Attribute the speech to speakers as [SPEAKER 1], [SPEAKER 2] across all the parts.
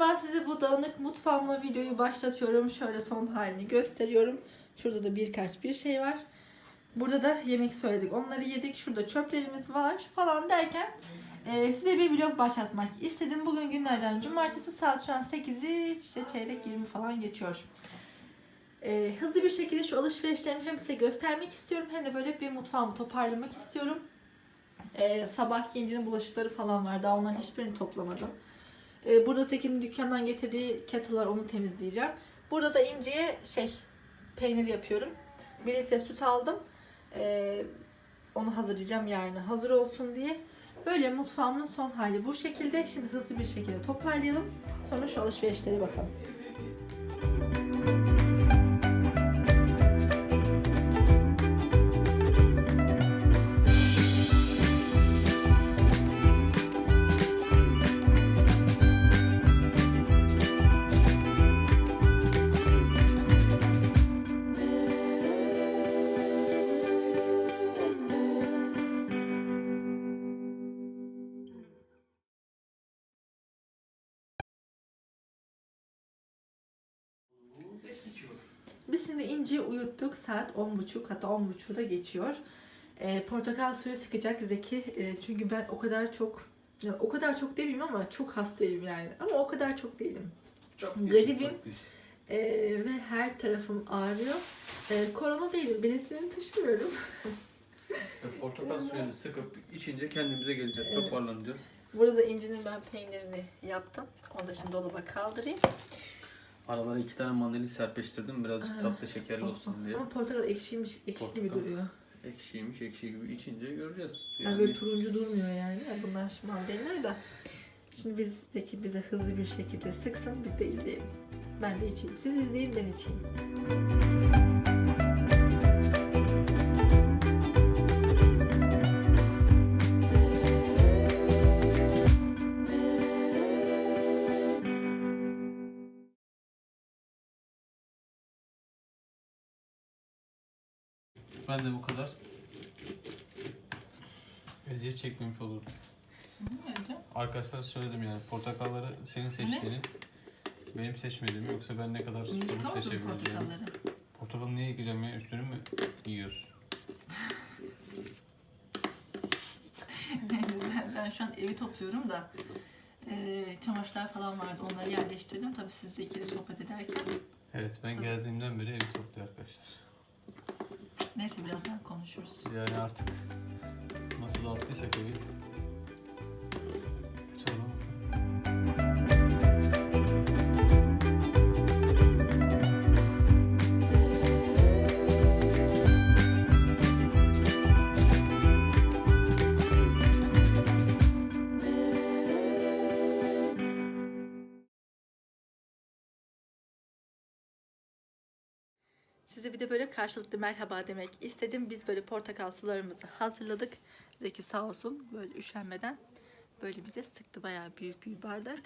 [SPEAKER 1] Merhaba size bu dağınık mutfağımla videoyu başlatıyorum. Şöyle son halini gösteriyorum. Şurada da birkaç bir şey var. Burada da yemek söyledik. Onları yedik. Şurada çöplerimiz var falan derken e, size bir vlog başlatmak istedim. Bugün günlerden cumartesi saat şu an 8'i işte çeyrek 20 falan geçiyor. E, hızlı bir şekilde şu alışverişlerimi hem size göstermek istiyorum hem de böyle bir mutfağımı toparlamak istiyorum. E, sabah gencinin bulaşıkları falan var. Daha onların hiçbirini toplamadım. Ee, Burada Sekin'in dükkandan getirdiği kettle'lar onu temizleyeceğim. Burada da inceye şey peynir yapıyorum. Bir litre süt aldım. Ee, onu hazırlayacağım yarına hazır olsun diye. Böyle mutfağımın son hali bu şekilde. Şimdi hızlı bir şekilde toparlayalım. Sonra şu alışverişlere bakalım. Biz şimdi İnci'yi uyuttuk. Saat 10.30 hatta 10.30'da geçiyor. Ee, portakal suyu sıkacak Zeki. Ee, çünkü ben o kadar çok ya o kadar çok demeyeyim ama çok hastayım yani. Ama o kadar çok değilim.
[SPEAKER 2] Çok
[SPEAKER 1] Garibim.
[SPEAKER 2] çok.
[SPEAKER 1] Ee, ve her tarafım ağrıyor. Ee, korona değilim. Biletini taşımıyorum.
[SPEAKER 2] Portakal suyunu sıkıp içince kendimize geleceğiz,
[SPEAKER 1] Evet.
[SPEAKER 2] toparlanacağız.
[SPEAKER 1] Burada İnci'nin ben peynirini yaptım. Onu da şimdi dolaba kaldırayım.
[SPEAKER 2] Aralara iki tane mandalina serpiştirdim birazcık
[SPEAKER 1] Aa,
[SPEAKER 2] tatlı şekerli olsun diye.
[SPEAKER 1] Ama portakal ekşiymiş, ekşi gibi
[SPEAKER 2] Portakal.
[SPEAKER 1] duruyor.
[SPEAKER 2] Ekşiymiş, ekşi gibi içince göreceğiz.
[SPEAKER 1] Yani böyle turuncu durmuyor yani. Yani Bunlar şimdi mandalina da. Şimdi biz Zeki bize hızlı bir şekilde sıksın biz de izleyelim. Ben de içeyim. Siz izleyin ben içeyim.
[SPEAKER 2] Ben de bu kadar eziyet çekmemiş olurum. Arkadaşlar söyledim yani portakalları senin seçtiğini, benim seçmediğimi yoksa ben ne kadar istiyorum seçebileceğim. Portakalı niye yiyeceğim ya üstünü mü yiyoruz?
[SPEAKER 1] ben, ben şu an evi topluyorum da e, çamaşırlar falan vardı onları yerleştirdim. Tabii siz Zeki ile sohbet ederken.
[SPEAKER 2] Evet ben geldiğimden beri evi topluyor arkadaşlar.
[SPEAKER 1] Neyse birazdan konuşuruz.
[SPEAKER 2] Yani artık nasıl dağıttıysak evi
[SPEAKER 1] Size bir de böyle karşılıklı merhaba demek istedim. Biz böyle portakal sularımızı hazırladık. Zeki sağ olsun böyle üşenmeden böyle bize sıktı bayağı büyük bir bardak.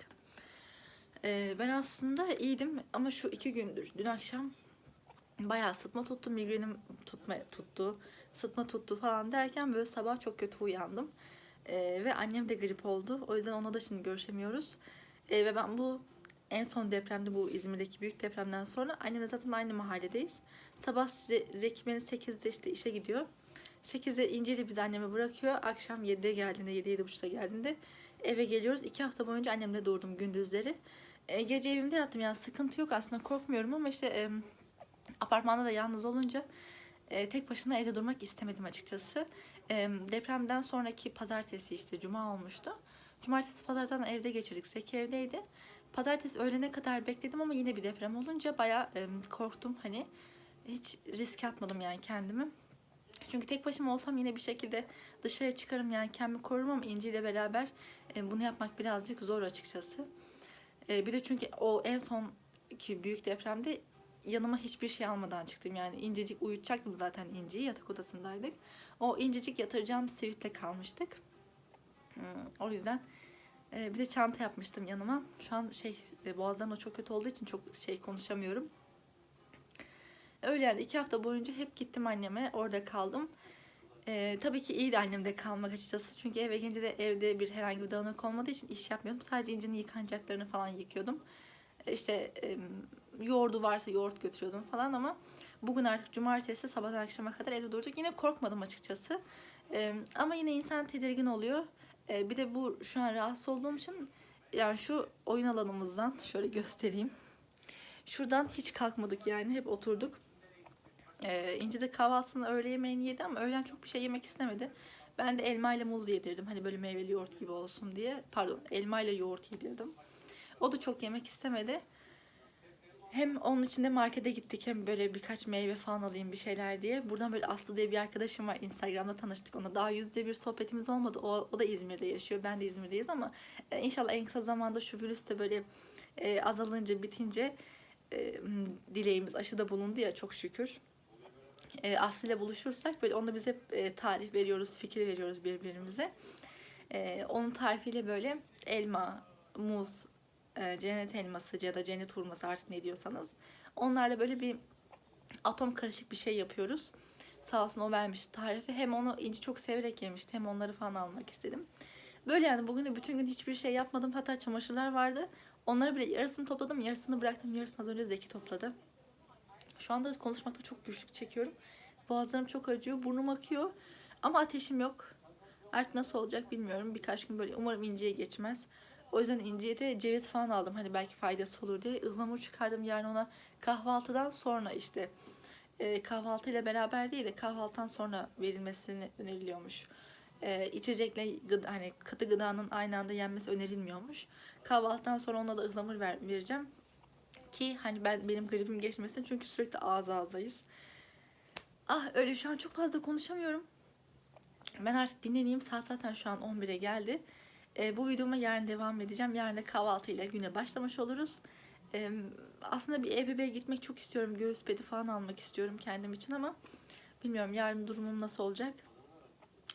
[SPEAKER 1] Ee, ben aslında iyiydim ama şu iki gündür dün akşam bayağı sıtma tuttu, migrenim tutma, tuttu, sıtma tuttu falan derken böyle sabah çok kötü uyandım. Ee, ve annem de grip oldu. O yüzden ona da şimdi görüşemiyoruz. Ee, ve ben bu en son depremde bu İzmir'deki büyük depremden sonra annemle zaten aynı mahalledeyiz. Sabah Ze- Zeki beni 8'de işte işe gidiyor. 8'de İncil'i biz anneme bırakıyor. Akşam 7'de geldiğinde, 7-7.30'da geldiğinde eve geliyoruz. 2 hafta boyunca annemle durdum gündüzleri. E, gece evimde yattım yani sıkıntı yok aslında korkmuyorum ama işte e, apartmanda da yalnız olunca e, tek başına evde durmak istemedim açıkçası. E, depremden sonraki pazartesi işte cuma olmuştu. Cumartesi pazardan evde geçirdik. Zeki evdeydi. Pazartesi öğlene kadar bekledim ama yine bir deprem olunca bayağı e, korktum hani. Hiç risk atmadım yani kendimi. Çünkü tek başıma olsam yine bir şekilde dışarı çıkarım yani kendimi korurum ama İnci ile beraber bunu yapmak birazcık zor açıkçası. E, bir de çünkü o en son ki büyük depremde yanıma hiçbir şey almadan çıktım. Yani incecik uyutacaktım zaten İnci'yi yatak odasındaydık. O incecik yatıracağım sivitle kalmıştık. Hmm, o yüzden e, bir de çanta yapmıştım yanıma. Şu an şey e, boğazlarım da çok kötü olduğu için çok şey konuşamıyorum. Öyle yani iki hafta boyunca hep gittim anneme orada kaldım. Ee, tabii ki iyiydi annemde kalmak açıkçası. Çünkü eve gelince de evde bir herhangi bir dağınık olmadığı için iş yapmıyordum. Sadece incinin yıkanacaklarını falan yıkıyordum. Ee, İşte em, yoğurdu varsa yoğurt götürüyordum falan ama bugün artık cumartesi sabahtan akşama kadar evde durduk. Yine korkmadım açıkçası. Ee, ama yine insan tedirgin oluyor. Ee, bir de bu şu an rahatsız olduğum için yani şu oyun alanımızdan şöyle göstereyim. Şuradan hiç kalkmadık yani hep oturduk. Ee, İnci de kahvaltısını öğle yemeğini yedi ama öğlen çok bir şey yemek istemedi. Ben de elma ile muz yedirdim. Hani böyle meyveli yoğurt gibi olsun diye. Pardon elma ile yoğurt yedirdim. O da çok yemek istemedi. Hem onun için de markete gittik hem böyle birkaç meyve falan alayım bir şeyler diye. Buradan böyle Aslı diye bir arkadaşım var. Instagram'da tanıştık ona. Daha yüz yüze bir sohbetimiz olmadı. O, o da İzmir'de yaşıyor. Ben de İzmir'deyiz ama e, inşallah en kısa zamanda şu virüs de böyle e, azalınca, bitince e, dileğimiz aşıda bulundu ya çok şükür. E, Aslı ile buluşursak böyle onda biz hep e, tarif veriyoruz, fikir veriyoruz birbirimize. E, onun tarifiyle böyle elma, muz, cennet elması ya da cennet hurması artık ne diyorsanız. Onlarla böyle bir atom karışık bir şey yapıyoruz. Sağ olsun o vermiş tarifi. Hem onu İnci çok severek yemişti hem onları falan almak istedim. Böyle yani bugün de bütün gün hiçbir şey yapmadım. Hatta çamaşırlar vardı. Onları bile yarısını topladım, yarısını bıraktım. Yarısını az önce Zeki topladı. Şu anda konuşmakta çok güçlük çekiyorum. Boğazlarım çok acıyor, burnum akıyor. Ama ateşim yok. Artık nasıl olacak bilmiyorum. Birkaç gün böyle umarım İnci'ye geçmez. O yüzden İnci'ye de ceviz falan aldım. Hani belki faydası olur diye. Ihlamur çıkardım yani ona kahvaltıdan sonra işte. E, kahvaltıyla beraber değil de kahvaltıdan sonra verilmesini öneriliyormuş. E, içecekle gıda, hani katı gıdanın aynı anda yenmesi önerilmiyormuş. Kahvaltıdan sonra ona da ıhlamur ver, vereceğim ki hani ben benim gripim geçmesin çünkü sürekli ağız ağzayız. Ah öyle şu an çok fazla konuşamıyorum. Ben artık dinleneyim. Saat zaten şu an 11'e geldi. Ee, bu videoma yarın devam edeceğim. Yarın da kahvaltıyla güne başlamış oluruz. Ee, aslında bir EBB'ye gitmek çok istiyorum. Göğüs pedi falan almak istiyorum kendim için ama bilmiyorum yarın durumum nasıl olacak.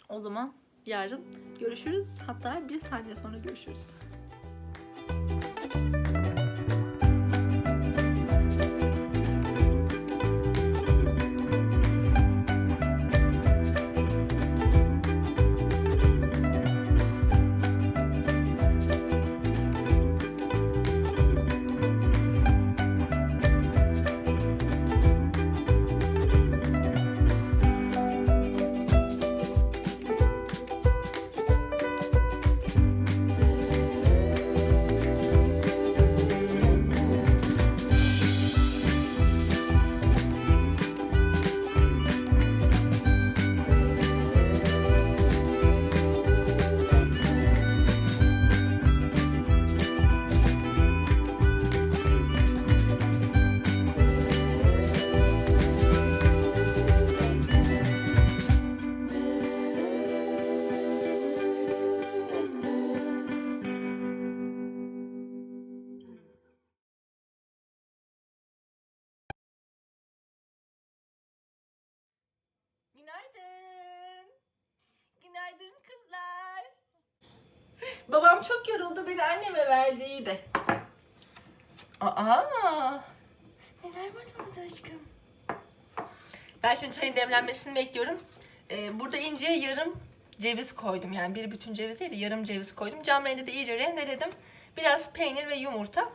[SPEAKER 1] O zaman yarın görüşürüz. Hatta bir saniye sonra görüşürüz. Günaydın kızlar. Babam çok yoruldu beni anneme verdiydi. Aa. Neler var orada aşkım? Ben şimdi çayın demlenmesini bekliyorum. Ee, burada inceye yarım ceviz koydum. Yani bir bütün ceviz değil de yarım ceviz koydum. Cam rendede iyice rendeledim. Biraz peynir ve yumurta.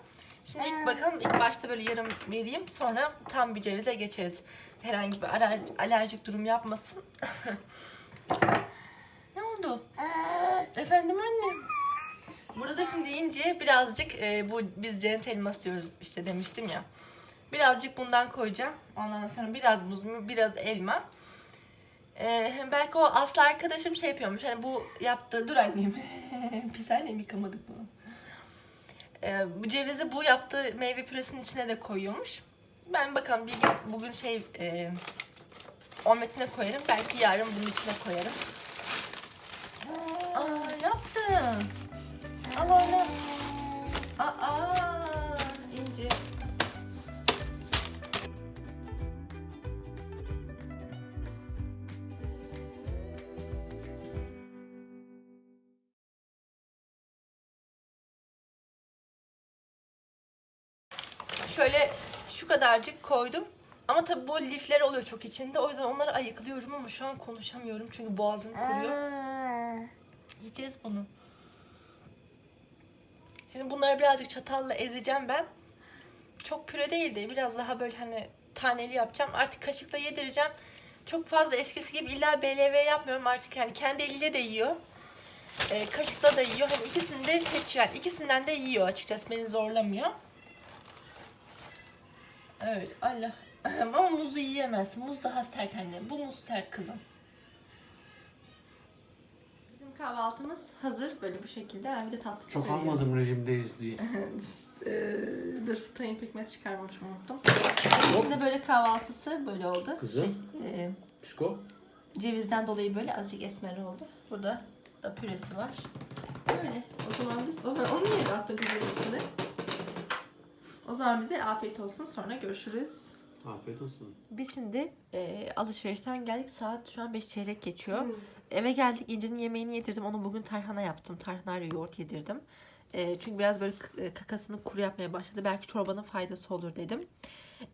[SPEAKER 1] Şimdi ilk bakalım ilk başta böyle yarım vereyim. Sonra tam bir cevize geçeriz. Herhangi bir alerjik durum yapmasın. oldu? Efendim annem. Burada da şimdi ince birazcık e, bu biz cennet elması diyoruz işte demiştim ya. Birazcık bundan koyacağım. Ondan sonra biraz muz, biraz elma. Ee, belki o Aslı arkadaşım şey yapıyormuş. Hani bu yaptığı... Dur annem. Pis annem yıkamadık bunu. Ee, bu cevizi bu yaptığı meyve püresinin içine de koyuyormuş. Ben bakalım bir gün bugün şey e, omletine koyarım. Belki yarın bunun içine koyarım. Al onu. Aa ince. Şöyle şu kadarcık koydum. Ama tabii bu lifler oluyor çok içinde. O yüzden onları ayıklıyorum ama şu an konuşamıyorum çünkü boğazım kuruyor. Yiyeceğiz bunu. Şimdi bunları birazcık çatalla ezeceğim ben. Çok püre değil de biraz daha böyle hani taneli yapacağım. Artık kaşıkla yedireceğim. Çok fazla eskisi gibi illa BLV yapmıyorum artık yani kendi eliyle de yiyor. Ee, kaşıkla da yiyor. Hani ikisini de seçiyor. Yani ikisinden de yiyor açıkçası. Beni zorlamıyor. Evet Allah. Ama muzu yiyemezsin. Muz daha sert anne. Bu muz sert kızım. Kahvaltımız hazır. Böyle bu şekilde. Ben bir de tatlı
[SPEAKER 3] Çok
[SPEAKER 1] koyuyorum.
[SPEAKER 3] almadım rejimdeyiz diye.
[SPEAKER 1] Ee, dur tayin pekmez çıkarmamışım unuttum. Şimdi böyle kahvaltısı böyle oldu.
[SPEAKER 3] Kızım.
[SPEAKER 1] Şey, e,
[SPEAKER 3] Psiko.
[SPEAKER 1] cevizden dolayı böyle azıcık esmer oldu. Burada da püresi var. Böyle. O zaman biz onu, onu niye attık üstüne? O zaman bize afiyet olsun. Sonra görüşürüz.
[SPEAKER 3] Afiyet olsun.
[SPEAKER 1] Biz şimdi e, alışverişten geldik. Saat şu an 5 çeyrek geçiyor. Eve geldik. İnci'nin yemeğini yedirdim. Onu bugün tarhana yaptım. Tarhanayla yoğurt yedirdim. E, çünkü biraz böyle e, kakasını kuru yapmaya başladı. Belki çorbanın faydası olur dedim.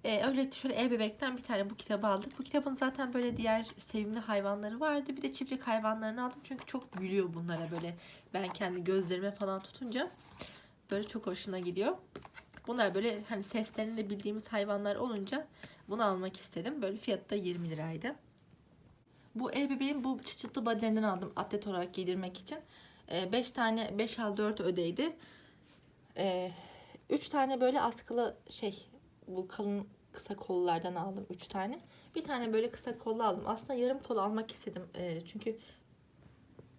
[SPEAKER 1] E, öyle şöyle ev bebekten bir tane bu kitabı aldık. Bu kitabın zaten böyle diğer sevimli hayvanları vardı. Bir de çiftlik hayvanlarını aldım. Çünkü çok gülüyor bunlara böyle. Ben kendi gözlerime falan tutunca böyle çok hoşuna gidiyor. Bunlar böyle hani seslerini de bildiğimiz hayvanlar olunca bunu almak istedim. Böyle fiyatı da 20 liraydı. Bu ev bebeğin bu çıçıtlı badilerinden aldım atlet olarak giydirmek için. 5 tane 5 al 4 ödeydi. 3 tane böyle askılı şey bu kalın kısa kollardan aldım 3 tane. Bir tane böyle kısa kollu aldım. Aslında yarım kol almak istedim. Ee, çünkü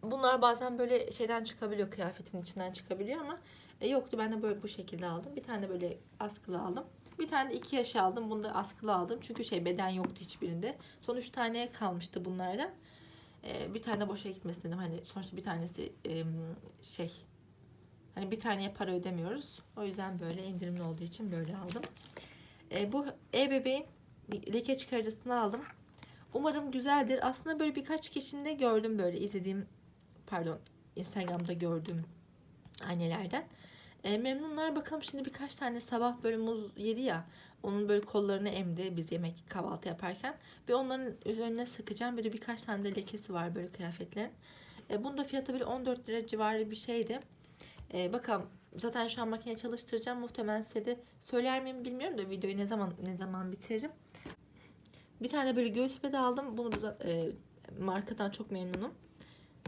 [SPEAKER 1] bunlar bazen böyle şeyden çıkabiliyor kıyafetin içinden çıkabiliyor ama e, yoktu. Ben de böyle bu şekilde aldım. Bir tane böyle askılı aldım. Bir tane de 2 yaş aldım. Bunu da askılı aldım. Çünkü şey beden yoktu hiçbirinde. Son 3 tane kalmıştı bunlardan. Ee, bir tane boşa gitmesin dedim. Hani sonuçta bir tanesi em, şey hani bir taneye para ödemiyoruz. O yüzden böyle indirimli olduğu için böyle aldım. Ee, bu e-bebeğin leke çıkarıcısını aldım. Umarım güzeldir. Aslında böyle birkaç kişinin de gördüm böyle izlediğim pardon Instagram'da gördüğüm annelerden. E, memnunlar bakalım şimdi birkaç tane sabah böyle muz yedi ya onun böyle kollarını emdi biz yemek kahvaltı yaparken. Bir onların önüne sıkacağım. Böyle birkaç tane de lekesi var böyle kıyafetlerin. E, bunun fiyatı böyle 14 lira civarı bir şeydi. E, bakalım zaten şu an makine çalıştıracağım. Muhtemelen size de söyler miyim bilmiyorum da videoyu ne zaman ne zaman bitiririm. Bir tane böyle göğüs bedi aldım. Bunu da, e, markadan çok memnunum.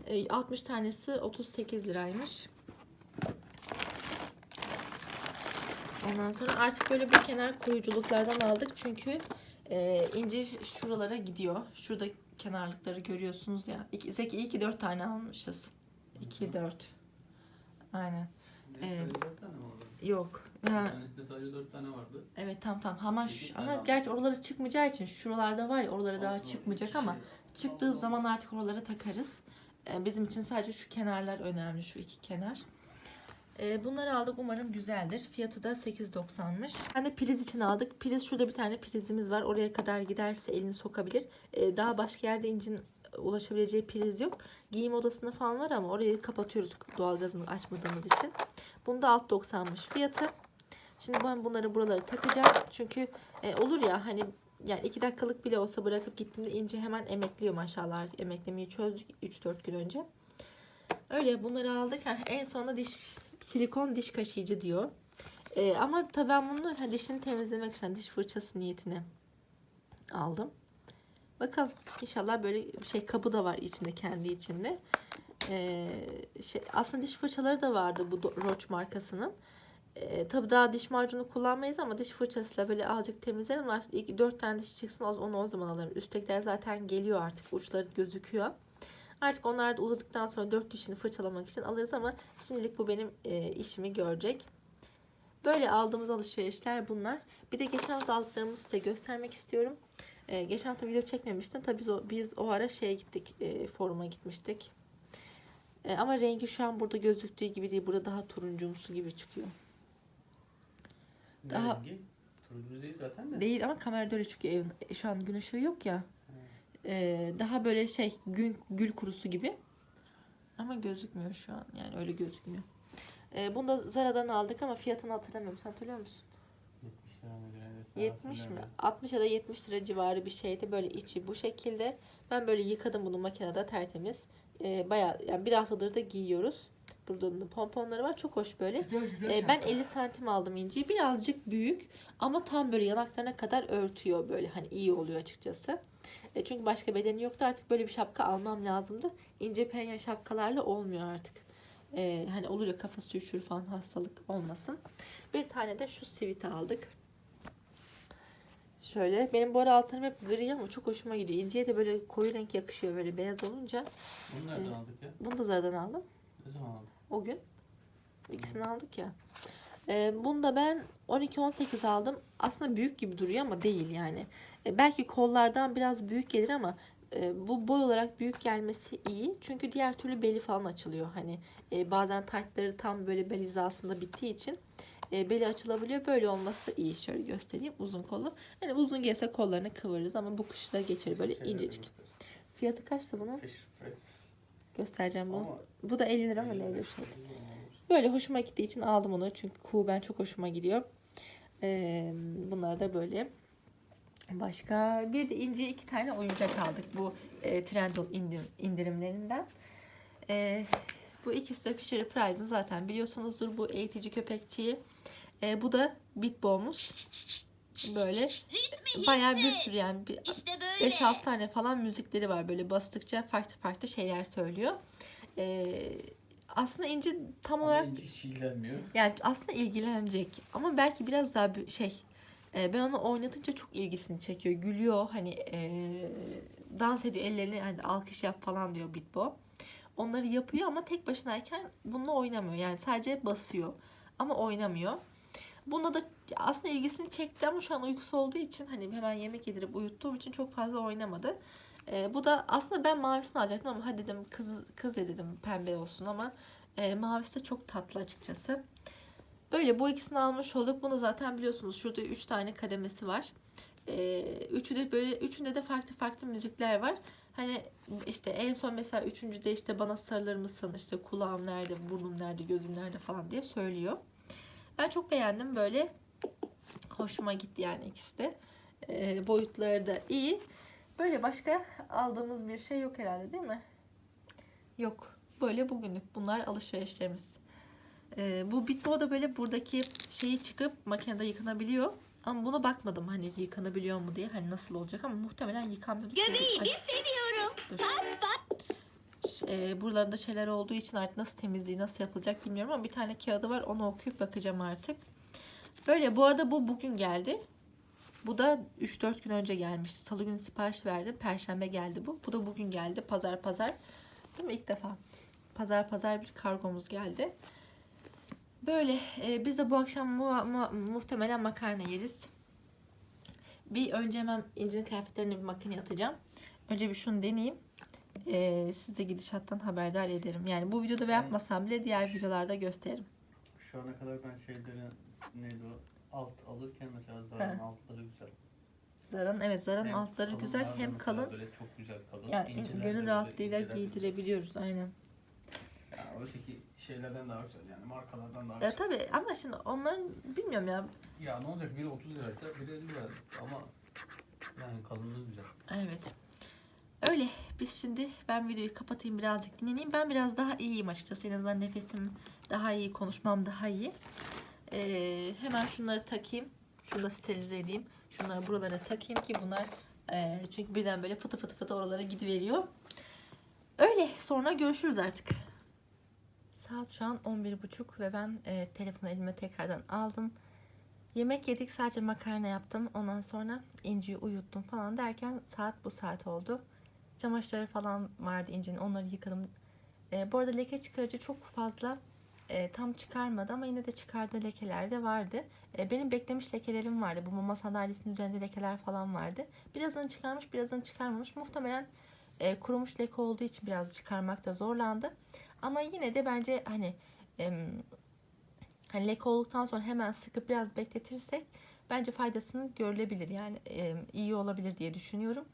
[SPEAKER 1] E, 60 tanesi 38 liraymış. Ondan sonra artık böyle bu kenar koruyuculuklardan aldık. Çünkü e, incir şuralara gidiyor. Şurada kenarlıkları görüyorsunuz ya. İki, Zeki iyi ki 4 tane almışız. 2, 4. Aynen. Ee,
[SPEAKER 2] dört tane mi oldu?
[SPEAKER 1] Yok.
[SPEAKER 2] Bir
[SPEAKER 1] Ha,
[SPEAKER 2] tanesinde sadece dört tane vardı.
[SPEAKER 1] evet tam tam. Ama, şu- ama gerçi oraları çıkmayacağı için şuralarda var ya oralara daha çıkmayacak
[SPEAKER 2] şey,
[SPEAKER 1] ama çıktığı zaman artık oralara takarız. Ee, bizim için sadece şu kenarlar önemli. Şu iki kenar. Ee, bunları aldık. Umarım güzeldir. Fiyatı da 8.90'mış. Bir tane priz için aldık. Priz şurada bir tane prizimiz var. Oraya kadar giderse elini sokabilir. Ee, daha başka yerde incin ulaşabileceği priz yok. Giyim odasında falan var ama orayı kapatıyoruz doğalgazını açmadığımız için. Bunda 6.90'mış fiyatı. Şimdi ben bunları buralara takacağım. Çünkü e, olur ya hani yani iki dakikalık bile olsa bırakıp gittiğimde ince hemen emekliyor maşallah. Emeklemeyi çözdük 3-4 gün önce. Öyle bunları aldık. Ha, en sonunda diş silikon diş kaşıyıcı diyor. E, ama tabii ben bunu dişini temizlemek için diş fırçası niyetine aldım. Bakalım inşallah böyle bir şey kabı da var içinde kendi içinde. E, şey, aslında diş fırçaları da vardı bu Roche markasının. E, tabii daha diş macunu kullanmayız ama diş fırçasıyla böyle azıcık temizlerim. Artık ilk 4 tane diş çıksın onu o zaman alırım. Üsttekiler zaten geliyor artık uçları gözüküyor. Artık onlar da uzadıktan sonra 4 dişini fırçalamak için alırız ama şimdilik bu benim e, işimi görecek. Böyle aldığımız alışverişler bunlar. Bir de geçen hafta aldıklarımızı size göstermek istiyorum. E, geçen hafta video çekmemiştim. Tabii biz o, biz o ara şeye gittik, e, foruma gitmiştik. E, ama rengi şu an burada gözüktüğü gibi değil. Burada daha turuncumsu gibi çıkıyor.
[SPEAKER 2] Ne
[SPEAKER 1] Daha-
[SPEAKER 2] rengi? Turuncu değil zaten de.
[SPEAKER 1] Değil ama kamerada öyle çünkü evin, şu an gün ışığı yok ya. Ee, daha böyle şey gül, gül kurusu gibi. Ama gözükmüyor şu an. Yani öyle gözükmüyor. Ee, bunu da Zara'dan aldık ama fiyatını hatırlamıyorum. Sen hatırlıyor musun?
[SPEAKER 2] 70 lira mı evet
[SPEAKER 1] 70 mi?
[SPEAKER 2] hatırlamıyorum.
[SPEAKER 1] 60 ya da 70 lira civarı bir şeydi. Böyle içi bu şekilde. Ben böyle yıkadım bunu makinede tertemiz. Ee, bayağı yani bir haftadır da giyiyoruz. Burada da pomponları var. Çok hoş böyle.
[SPEAKER 2] Güzel güzel.
[SPEAKER 1] Ee, ben 50 santim aldım inciyi. Birazcık büyük ama tam böyle yanaklarına kadar örtüyor böyle. Hani iyi oluyor açıkçası. E, çünkü başka bedeni yoktu. Artık böyle bir şapka almam lazımdı. İnce penye şapkalarla olmuyor artık. E, hani olur ya kafası üşür falan hastalık olmasın. Bir tane de şu sivit aldık. Şöyle. Benim bu ara altlarım hep gri ama çok hoşuma gidiyor. İnciye de böyle koyu renk yakışıyor böyle beyaz olunca.
[SPEAKER 2] Bunu nereden
[SPEAKER 1] Ee,
[SPEAKER 2] aldık ya?
[SPEAKER 1] Bunu da zaten aldım.
[SPEAKER 2] Ne zaman aldık?
[SPEAKER 1] O gün. İkisini aldık ya. Ee, bunu da ben 12-18 aldım. Aslında büyük gibi duruyor ama değil yani. Ee, belki kollardan biraz büyük gelir ama e, bu boy olarak büyük gelmesi iyi. Çünkü diğer türlü beli falan açılıyor. Hani e, bazen taytları tam böyle bel hizasında bittiği için e, beli açılabiliyor. Böyle olması iyi. Şöyle göstereyim uzun kolu. Hani uzun gelse kollarını kıvırırız ama bu kışta geçer böyle incecik. Fiyatı kaçtı bunun? Göstereceğim bunu.
[SPEAKER 2] Ama
[SPEAKER 1] Bu da 50 lira mı neydi? Şey. Böyle hoşuma gittiği için aldım onu. Çünkü kuğu ben çok hoşuma gidiyor. Bunlar da böyle. Başka bir de ince iki tane oyuncak aldık. Bu e, Trendyol indir- indirimlerinden. E, bu ikisi de Fisher Price'ın zaten biliyorsunuzdur bu eğitici köpekçiyi. E, bu da Bitbo'muş. Böyle bayağı bir sürü yani bir
[SPEAKER 4] İşte böyle.
[SPEAKER 1] 5-6 tane falan müzikleri var. Böyle bastıkça farklı farklı şeyler söylüyor. Ee, aslında İnci tam olarak
[SPEAKER 2] Ama hiç ilgilenmiyor.
[SPEAKER 1] yani aslında ilgilenecek ama belki biraz daha bir şey e, ben onu oynatınca çok ilgisini çekiyor. Gülüyor hani e, dans ediyor ellerini hani alkış yap falan diyor Bitbo. Onları yapıyor ama tek başınayken bununla oynamıyor. Yani sadece basıyor ama oynamıyor. Bunda da aslında ilgisini çekti ama şu an uykusu olduğu için hani hemen yemek yedirip uyuttuğum için çok fazla oynamadı. E, bu da aslında ben mavisini alacaktım ama hadi dedim kız kız de dedim pembe olsun ama e, mavisi de çok tatlı açıkçası. Böyle bu ikisini almış olduk. Bunu zaten biliyorsunuz şurada 3 tane kademesi var. Ee, üçü de böyle üçünde de farklı farklı müzikler var. Hani işte en son mesela üçüncüde işte bana sarılır mısın işte kulağım nerede burnum nerede gözüm nerede falan diye söylüyor. Ben çok beğendim böyle hoşuma gitti yani ikisi de. Ee, boyutları da iyi. Böyle başka aldığımız bir şey yok herhalde değil mi? Yok. Böyle bugünlük bunlar alışverişlerimiz. Ee, bu Bitbo da böyle buradaki şeyi çıkıp makinede yıkanabiliyor. Ama buna bakmadım hani yıkanabiliyor mu diye. Hani nasıl olacak ama muhtemelen yıkanmıyordur.
[SPEAKER 4] Göbeği
[SPEAKER 1] Ay,
[SPEAKER 4] bir seviyorum.
[SPEAKER 1] dur. Ş- e, buralarında şeyler olduğu için artık nasıl temizliği nasıl yapılacak bilmiyorum ama bir tane kağıdı var onu okuyup bakacağım artık. Böyle bu arada bu bugün geldi. Bu da 3-4 gün önce gelmişti. Salı günü sipariş verdim. Perşembe geldi bu. Bu da bugün geldi. Pazar pazar. Değil mi ilk defa? Pazar pazar bir kargomuz geldi. Böyle e, biz de bu akşam mu- mu- muhtemelen makarna yeriz. Bir önce hemen incinin kıyafetlerini bir makineye atacağım. Önce bir şunu deneyeyim. E, siz de gidişattan haberdar ederim. Yani bu videoda ve yapmasam bile diğer videolarda gösteririm.
[SPEAKER 2] Şu ana kadar ben şeyleri neydi o alt alırken mesela zarın
[SPEAKER 1] He.
[SPEAKER 2] altları güzel.
[SPEAKER 1] Zara'nın evet Zara'nın
[SPEAKER 2] Hem
[SPEAKER 1] altları güzel hem
[SPEAKER 2] mesela
[SPEAKER 1] kalın.
[SPEAKER 2] Böyle çok güzel kalın.
[SPEAKER 1] Yani
[SPEAKER 2] İnceler de
[SPEAKER 1] gönül rahatlığıyla
[SPEAKER 2] inceler
[SPEAKER 1] giydirebiliyoruz aynen.
[SPEAKER 2] Öteki şeylerden daha güzel yani markalardan daha
[SPEAKER 1] Ya
[SPEAKER 2] güzel.
[SPEAKER 1] tabii ama şimdi onların bilmiyorum ya.
[SPEAKER 2] Ya ne olacak biri 30 liraysa biri 50 lira ama yani kalınlığı güzel.
[SPEAKER 1] Evet. Öyle. Biz şimdi ben videoyu kapatayım birazcık dinleneyim. Ben biraz daha iyiyim açıkçası. En azından nefesim daha iyi, konuşmam daha iyi. Ee, hemen şunları takayım. Şunu da sterilize edeyim. Şunları buralara takayım ki bunlar e, çünkü birden böyle fıtı fıtı fıtı oralara gidiveriyor. Öyle. Sonra görüşürüz artık. Saat şu an 11.30 ve ben e, telefonu elime tekrardan aldım. Yemek yedik sadece makarna yaptım. Ondan sonra İnci'yi uyuttum falan derken saat bu saat oldu. Çamaşırları falan vardı İnci'nin onları yıkadım. E, bu arada leke çıkarıcı çok fazla e, tam çıkarmadı ama yine de çıkardığı lekeler de vardı. E, benim beklemiş lekelerim vardı. Bu mama sandalyesinin üzerinde lekeler falan vardı. Birazını çıkarmış birazını çıkarmamış. Muhtemelen e, kurumuş leke olduğu için biraz çıkarmakta zorlandı. Ama yine de bence hani em, hani leke olduktan sonra hemen sıkıp biraz bekletirsek bence faydasını görülebilir. Yani em, iyi olabilir diye düşünüyorum.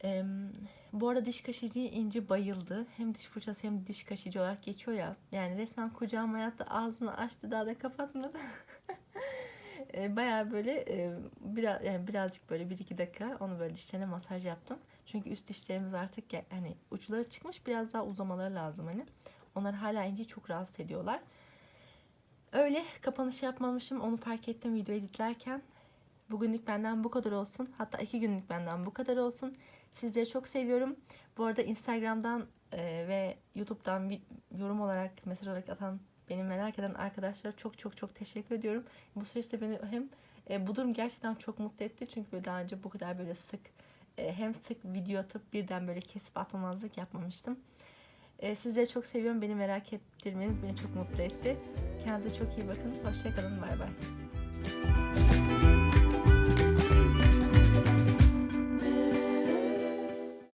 [SPEAKER 1] Em, bu arada diş kaşıcıya inci bayıldı. Hem diş fırçası hem diş kaşıcı olarak geçiyor ya. Yani resmen kucağıma yattı ağzını açtı daha da kapatmadı. E, bayağı böyle e, biraz yani birazcık böyle bir iki dakika onu böyle dişlerine masaj yaptım. Çünkü üst dişlerimiz artık gel- hani uçları çıkmış biraz daha uzamaları lazım hani. Onlar hala inciyi çok rahatsız ediyorlar. Öyle kapanış yapmamışım onu fark ettim video editlerken. Bugünlük benden bu kadar olsun. Hatta iki günlük benden bu kadar olsun. Sizleri çok seviyorum. Bu arada Instagram'dan e, ve YouTube'dan bir yorum olarak, mesaj olarak atan, beni merak eden arkadaşlara çok çok çok teşekkür ediyorum. Bu süreçte beni hem e, bu durum gerçekten çok mutlu etti. Çünkü daha önce bu kadar böyle sık hem sık video atıp birden böyle kesip atmamazlık yapmamıştım. E, sizleri çok seviyorum. Beni merak ettirmeniz beni çok mutlu etti. Kendinize çok iyi bakın. Hoşçakalın. Bay bay.